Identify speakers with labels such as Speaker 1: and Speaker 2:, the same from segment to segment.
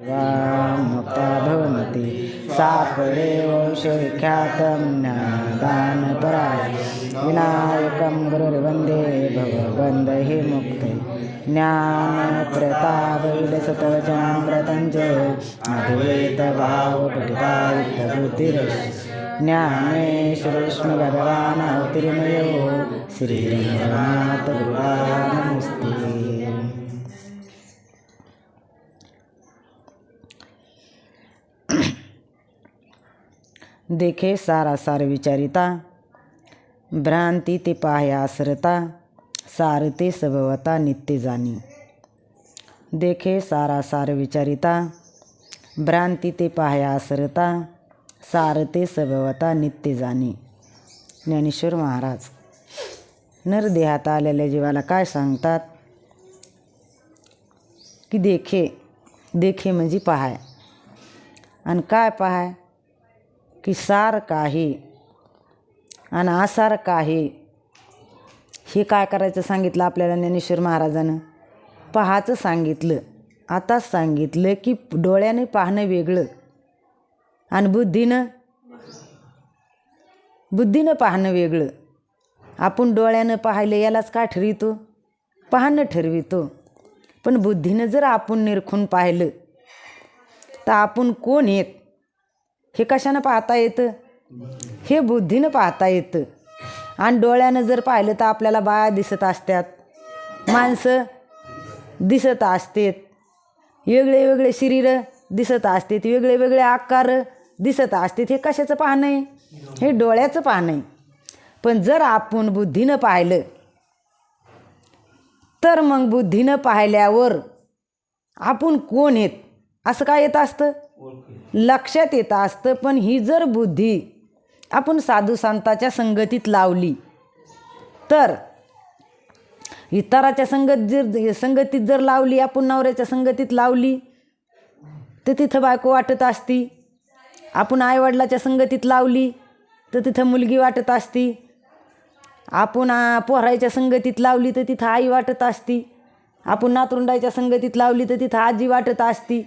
Speaker 1: मुक्ता भवन्ति सापदेवंशविख्यातं ज्ञानदानपराय विनायकं गुरुर्वन्दे भवबन्धहि मुक्ते ज्ञानप्रतापविलसतवचामृतं च अद्वैतभावपठितायुक्तबुद्धिरस् ज्ञानेश्वरश्मि भगवान् अवतिर्मयो देखे सारा सार विचारिता भ्रांती ते पाह्या आसरता सारते सभवता नित्य जाणी देखे सारा सार विचारिता भ्रांती ते पाह्या आसरता सारते सभवता नित्य जाणी ज्ञानेश्वर महाराज नरदेहात आलेल्या जीवाला काय सांगतात? की देखे देखे म्हणजे पहाय. आणि काय पहाय? की सार काही आणि आसार काही. हे काय करायचं सांगितलं आपल्याला ज्ञानेश्वर महाराजानं? पहाचं सांगितलं. आताच सांगितलं की डोळ्याने पाहणं वेगळं. आणि बुद्धीनं बुद्धीनं पाहणं वेगळं. आपण डोळ्यानं पाहिलं यालाच का ठरवितो? पाहणं ठरवितो. पण बुद्धीनं जर आपण निरखून पाहिलं तर आपण कोण येत हे कशानं पाहता येतं? हे बुद्धीनं पाहता येतं. आणि डोळ्यानं जर पाहिलं तर आपल्याला बाया दिसत असतात माणसं दिसत असतात. वेगळे वेगळे शरीर दिसत असतात. वेगळे वेगळे आकार दिसत असतात. हे कशाचं पाहणं आहे? हे डोळ्याचं पाहणं आहे. पण जर आपण बुद्धीनं पाहिलं तर मग बुद्धीनं पाहिल्यावर आपण कोण येत असं काय येत असतं? लक्षात येत असतं पण ही जर बुद्धी आपण साधू संताच्या संगतीत लावली तर इतराच्या संगत जर संगतीत जर लावली आपण नवऱ्याच्या संगतीत लावली तर तिथं बायको वाटत असती. आपण आईवडिलाच्या संगतीत लावली तर तिथं मुलगी वाटत असती. आपण पोहरायच्या संगतीत लावली तर तिथं आई वाटत असती. आपण नातरुंडाच्या संगतीत लावली तर तिथं आजी वाटत असती.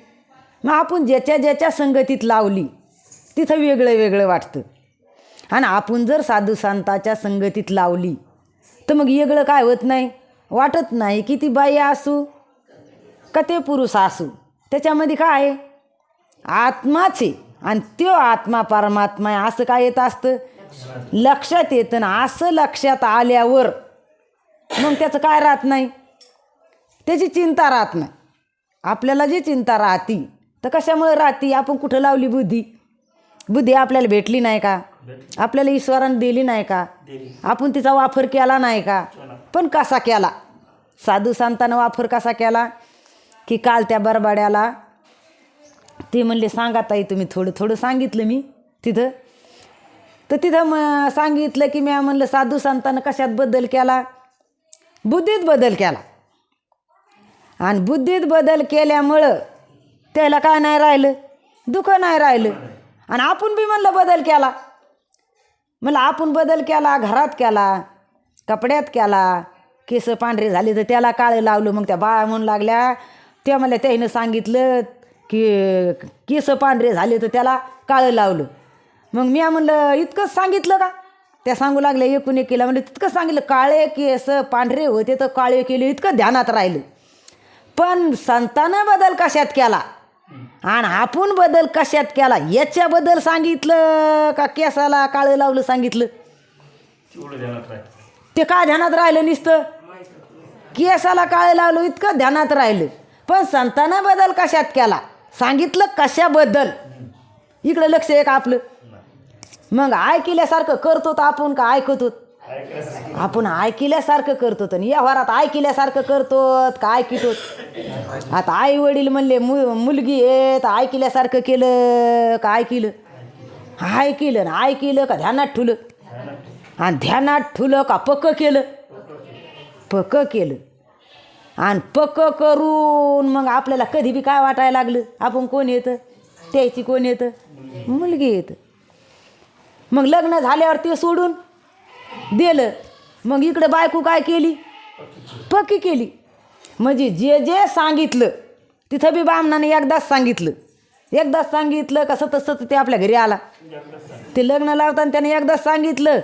Speaker 1: मग आपण ज्याच्या ज्याच्या संगतीत लावली तिथं वेगळं वेगळं वाटतं. आणि आपण जर साधू संताच्या संगतीत लावली तर मग वेगळं काय होत नाही? वाटत नाही की ती बाई असू का ते पुरुष असू. त्याच्यामध्ये काय आहे? आत्माच आहे. आणि तो आत्मा परमात्मा आहे. असं काय येत असतं? लक्षात येतं ना. असं लक्षात आल्यावर मग त्याचं काय राहत नाही? त्याची चिंता राहत नाही. आपल्याला जी चिंता राहती तर कशामुळे राहती? आपण कुठं लावली बुद्धी? बुद्धी आपल्याला भेटली नाही का? आपल्याला ईश्वरानं दिली नाही का? आपण तिचा वापर केला नाही का? पण कसा केला? साधू संतानं वापर कसा केला? की काल त्या बरबाड्याला ते म्हणले सांगा ताई तुम्ही थोडं थोडं सांगितलं मी तिथं. तर तिथं म सांगितलं की मी म्हणलं साधू संतानं कशात बदल केला? बुद्धीत बदल केला. आणि बुद्धीत बदल केल्यामुळं त्याला काय नाही राहिलं? दुःख नाही राहिलं. आणि आपण बी म्हणलं बदल केला. म्हणलं आपण बदल केला घरात केला कपड्यात केला केस पांढरे झाले तर त्याला काळं लावलं. मग त्या बाळा म्हणून लागल्या त्या मला त्यानं सांगितलं की केस पांढरे झाले तर त्याला काळं लावलं. मग मी म्हणलं इतकंच सांगितलं का? त्या सांगू लागल्या एकूण एक केला. म्हणजे तितकं सांगितलं काळे केस पांढरे होते तर काळे केले इतकं ध्यानात राहिलं. पण संतानं बदल कशात केला? आणि आपण बदल कशात केला? याच्याबद्दल सांगितलं का केसाला काळं लावलं सांगितलं? ते काय ध्यानात राहिलं नुसतं? केसाला काळं लावलं इतकं ध्यानात राहिलं. पण संतानं बदल कशात केला? सांगितलं कशाबद्दल? इकडं लक्ष आहे का आपलं. मग ऐकल्यासारखं करतो तर आपण का ऐकतो आपण ऐकल्यासारखं करतो तर व्यवहारात ऐकल्यासारखं करतो का ऐकितो आता आई वडील म्हणले मु मुलगी आहे तर ऐकल्यासारखं केलं का ऐकिलं ऐकिलं ना ऐकिलं का ध्यानात ठुलं? आणि ध्यानात ठुलं का पक्क केलं? पक्क केलं. आणि पक्क करून मग आपल्याला कधी बी काय वाटायला लागलं? आपण कोण येतं? त्याची कोण येतं? मुलगी येतं. मग लग्न झाल्यावर ते सोडून दिलं. मग इकडं बायको काय केली? पक्की केली. म्हणजे जे जे सांगितलं तिथं बी बामणाने एकदाच सांगितलं. एकदाच सांगितलं कसं तसं ते आपल्या घरी आला. ते लग्न लावताना त्याने एकदाच सांगितलं.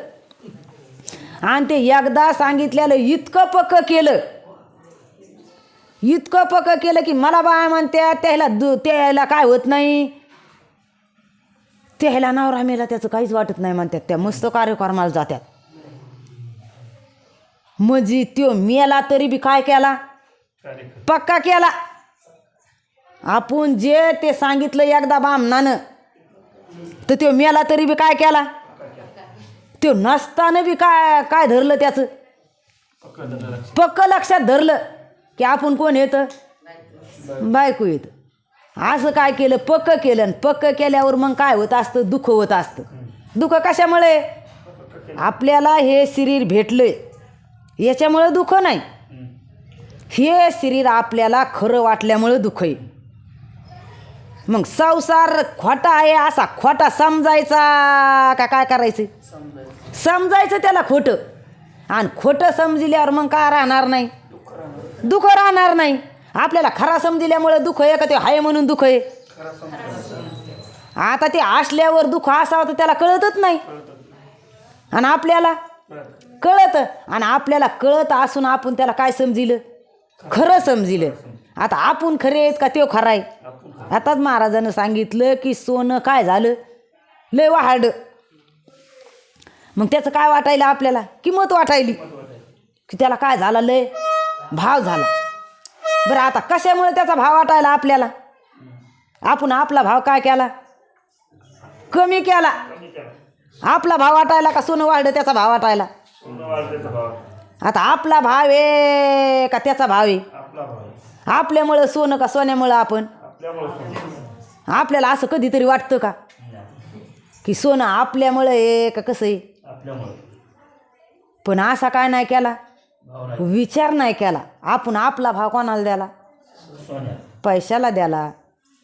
Speaker 1: आणि ते एकदा सांगितल्यालं इतकं पक्क केलं. इतकं पक्क केलं की मला बाय म्हणत्या त्याला दु त्याला काय होत नाही. त्याला नवरा मेला त्याचं काहीच वाटत नाही म्हणतात त्या मस्त कार्यक्रमाला जात्यात. म्हणजे त्यो मेला तरी बी काय केला? पक्का केला? आपण जे ते सांगितलं एकदा बामणानं तर त्यो मेला तरी बी काय केला? त्यो नसताना बी काय काय धरलं त्याचं? पक्क लक्षात. धरलं की आपण कोण येतं बायको येतं असं काय केलं? पक्क केलं आणि पक्क केल्यावर मग काय होत असतं? दुःख होत असतं. दुःख कशामुळे? आपल्याला हे शरीर भेटलंय. याच्यामुळं दुःख नाही. हे शरीर आपल्याला खरं वाटल्यामुळं दुःख आहे. मग संसार खोटा आहे असा खोटा समजायचा का काय करायचं? समजायचं त्याला खोटं. आणि खोटं समजल्यावर मग काय राहणार नाही? दुःख राहणार नाही. आपल्याला खरा समजल्यामुळं दुःख आहे का ते आहे म्हणून दुःख आहे? आता ते असल्यावर दुःख असावं तर त्याला कळतच नाही. आणि आपल्याला? कळत. आणि आपल्याला कळत असून आपण त्याला काय समजिलं? खरं समजिलं. आता आपण खरे आहेत का तो खरा आहे? आताच महाराजानं सांगितलं की सोनं काय झालं? लय वाढ मग त्याचं काय वाटायला आपल्याला? किंमत वाटायली. की त्याला काय झालं? लय भाव झाला. बरं आता कशामुळे त्याचा भाव वाटायला आपल्याला? आपण आपला भाव काय केला? कमी केला. आपला भाव वाटायला का सोनं वाढलं त्याचा भाव वाटायला? आता आपला भाव आहे का त्याचा भाव आहे? आपल्यामुळं सोनं का सोन्यामुळं आपण? आपल्याला असं कधीतरी वाटतं का? की सोनं आपल्यामुळं आहे का कसं आहे? पण असा काय नाही केला. विचार नाही केला. आपण आपला भाव कोणाला द्याला पैशाला द्याला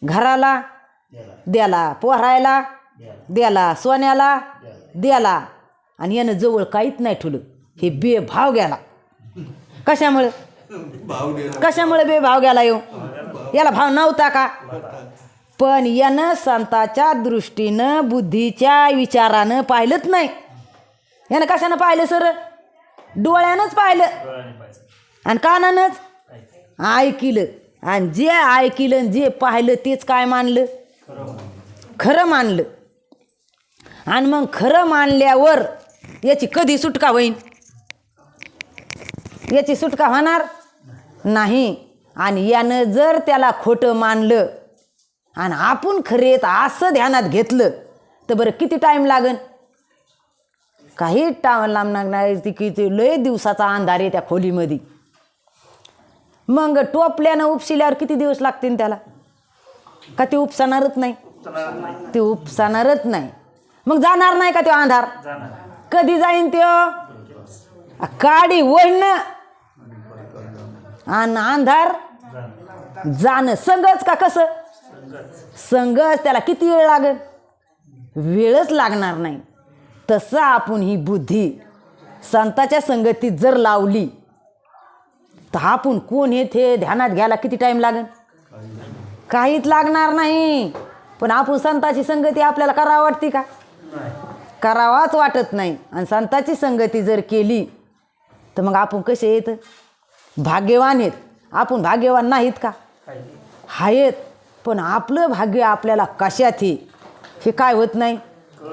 Speaker 1: घराला द्याला पोहरायला द्याला सोन्याला? द्याला. आणि यानं जवळ काहीच नाही ठुलं हे बेभाव गेला. कशामुळे? कशामुळे बेभाव गेला येऊ याला भाव नव्हता का? पण यानं संताच्या दृष्टीनं बुद्धीच्या विचारानं पाहिलंच नाही. यानं कशानं पाहिलं सर? डोळ्यानंच पाहिलं. आणि कानानंच? ऐकिलं. आणि जे ऐकिलं जे पाहिलं तेच काय मानलं? खरं मानलं. आणि मग खरं मानल्यावर याची कधी सुटका होईन? याची सुटका होणार नाही. आणि यानं जर त्याला खोटं मानलं आणि आपण खरेत असं ध्यानात घेतलं तर बरं किती टाईम लागन? काही टाइम लागणार नाही ती किती लय दिवसाचा अंधार आहे त्या खोलीमध्ये. मग टोपल्यानं उपशिल्यावर किती दिवस लागतील त्याला? का ते उपसणारच नाही? ते उपसणारच नाही. मग जाणार नाही का तो अंधार? कधी जाईन त्यो? काडी ओढणं आणि अंधार? जाणं. संगच का कसं? संगच. त्याला किती वेळ लागेल? वेळच लागणार नाही. तसं आपण ही बुद्धी संताच्या संगतीत जर लावली तर आपण कोण हे ते ध्यानात घ्यायला किती टाईम लागेल? काहीच लागणार नाही. पण आपण संताची संगती आपल्याला करावं वाटते का? करावाच वाटत नाही. आणि संताची संगती जर केली तर मग आपण कसे येत भाग्यवान आहेत. आपण भाग्यवान नाहीत का? आहेत. पण आपलं भाग्य आपल्याला कशात हे हे काय होत नाही?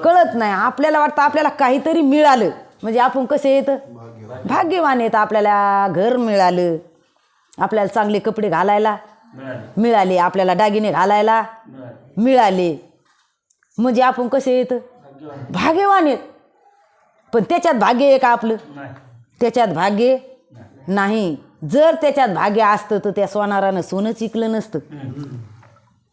Speaker 1: कळत नाही. आपल्याला वाटतं आपल्याला काहीतरी मिळालं. म्हणजे आपण कसे येत भाग्यवान येत आपल्याला घर मिळालं. आपल्याला चांगले कपडे घालायला मिळाले. आपल्याला दागिने घालायला मिळाले. म्हणजे आपण कसे येत भाग्यवान येत पण त्याच्यात भाग्य आहे का आपलं? त्याच्यात भाग्य नाही. जर त्याच्यात भाग्य असतं तर त्या सोनारानं सोनं चिकलं नसतं.